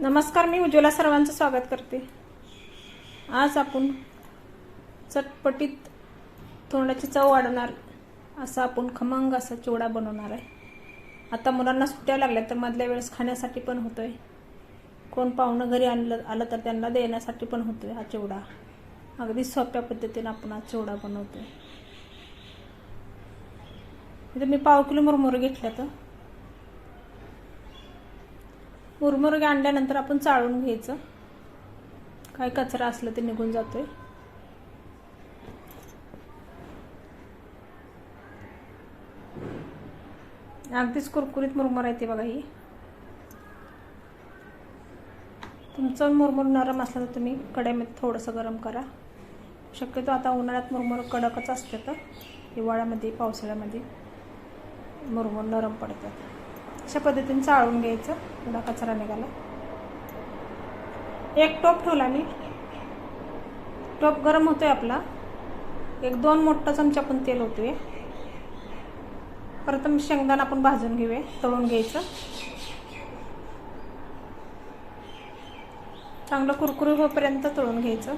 नमस्कार मी उज्ज्वला सर्वांचं स्वागत करते. आज आपण चटपटीत तोंडाची चव वाढवणार असा आपण खमंग असा चिवडा बनवणार आहे. आता मुलांना सुट्ट्या लागल्या तर मधल्या वेळेस खाण्यासाठी पण होतो आहे कोण पाहुणं घरी आणलं आलं तर त्यांना देण्यासाठी पण होतो आहे हा चिवडा. अगदी सोप्या पद्धतीने आपण हा चिवडा बनवतोय. इथे मी पाव किलो मुरमुरं घेतल्या तर मुरमुरगे आणल्यानंतर आपण चाळून घ्यायचं. काय कचरा असलं ते निघून जातोय. अगदीच कुरकुरीत मुरमुर आहे ते बघा ही. तुमचं मुरमुर नरम असलं तर तुम्ही कड्यामध्ये थोडंसं गरम करा. शक्यतो आता उन्हाळ्यात मुरमुर कडकच असते तर हिवाळ्यामध्ये पावसाळ्यामध्ये मुरमुर नरम पडतात. अशा पद्धतीने चाळून घ्यायचं. थोडा कचरा निघाला. एक टोप ठेवला मी. टोप गरम होतोय आपला. एक दोन मोठा चमचा पण तेल होतोय परत शेंगदाणा आपण भाजून घेऊया. तळून घ्यायचं. चांगलं कुरकुरी होईपर्यंत तळून घ्यायचं.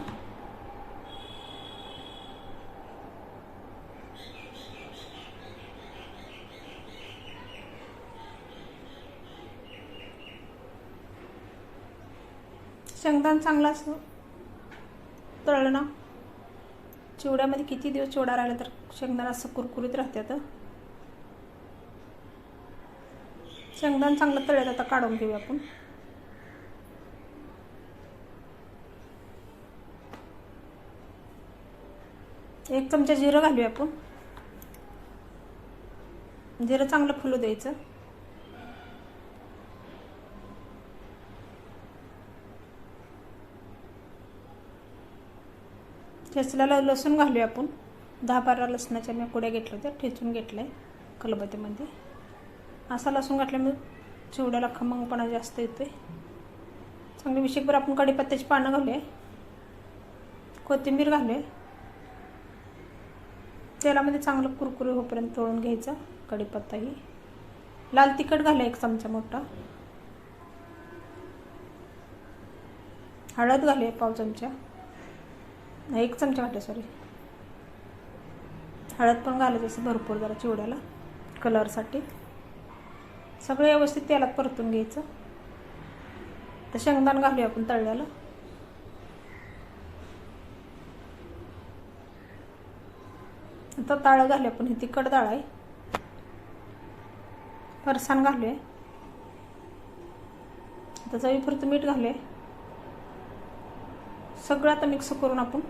शेंगदाण चांगला असं तळलं ना. चिवड्यामध्ये किती दिवस चिवडा राहिला तर शेंगदाणा असं कुरकुरीत राहते तर शेंगदाण चांगलं तळ्यात आता काढून घेऊया आपण. एक चमचा जिरं घालूया आपण. जिरं चांगलं फुलू द्यायचं. ठेचल्याला लसूण घालूया आपण. दहा बारा लसणाच्या मी कुड्या घेतल्या होत्या ठेचून घेतल्या आहे कलबत्तीमध्ये असा लसूण घातल्यामुळे चिवड्याला खमंगपणा जास्त येतो आहे चांगली विशेषभर आपण कढीपत्त्याची पानं घालूया. कोथिंबीर घालूया. तेलामध्ये चांगलं कुरकुरी होईपर्यंत तळून घ्यायचं कढीपत्ताही लाल तिखट घालूया एक चमचा मोठा. हळद घालूया पाव चमचा. एक चमचा घातला सॉरी हळद पण घालत असं भरपूर जरा चिवड्याला कलरसाठी सगळं व्यवस्थित तेलात परतून घ्यायचं. तर शेंगदाण घालूया आपण तळल्याला आता ताळं घालूया आपण ही तिखट डाळ आहे. फरसाण घालूया. आता चवीपुरतं मीठ घालूया. सगळं आता मिक्स करून आपण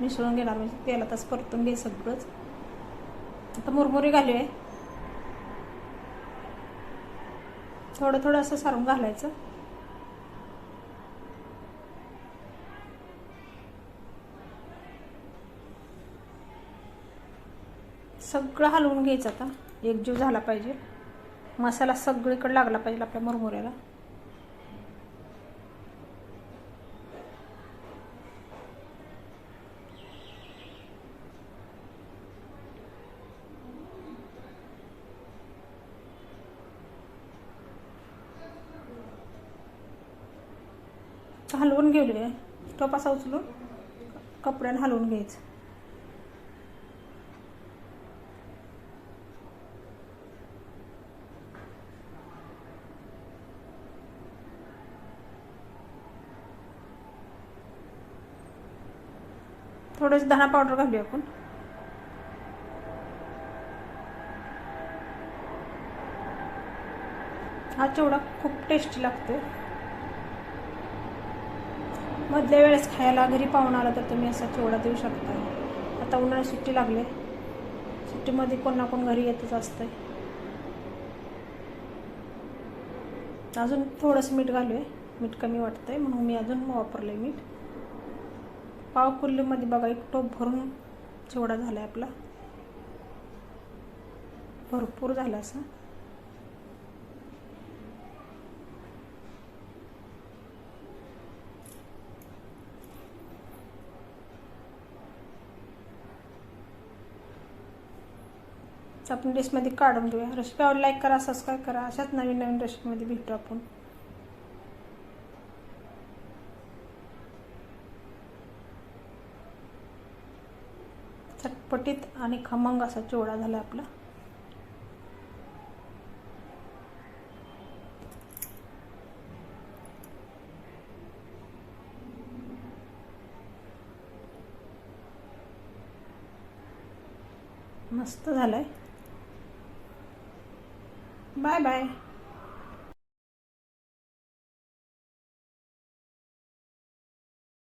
मिसळून घेणार म्हणजे तेलातच परतून घे सगळंच. आता मुरमुरी आहे थोडं थोडं असं सारून घालायचं. सगळं हलवून घ्यायचं आता. एकजीव झाला पाहिजे. मसाला सगळीकडे लागला पाहिजे आपल्या मुरमुऱ्याला. हलवून घेऊया. टोप असा उचलून कपड्यानं हलवून घ्यायचं. थोडंसं धना पावडर घालूया आपण. हा चिवडा खूप टेस्टी लागतो मधल्या वेळेस खायला घरी पाहून आला तर तुम्ही असा चिवडा देऊ शकता आता उन्हाळ्यात सुट्टी लागले. सुट्टीमध्ये कोण ना कोण घरी येतच असतंय. अजून थोडंसं मीठ घालू आहे मीठ कमी वाटतंय म्हणून मी अजून वापरलं मीठ. पाव कुल्लीमध्ये बघा एक टोप भरून चिवडा झाला आहे आपला. भरपूर झाला असं. आपण डिशमध्ये काढून घेऊया. रेसिपी आवड लाईक करा सबस्क्राईब करा. अशाच नवीन नवीन रेसिपीमध्ये भेटू आपण. चटपटीत आणि खमंग असा चिवडा झाला आपला. मस्त झालं आहे 拜拜。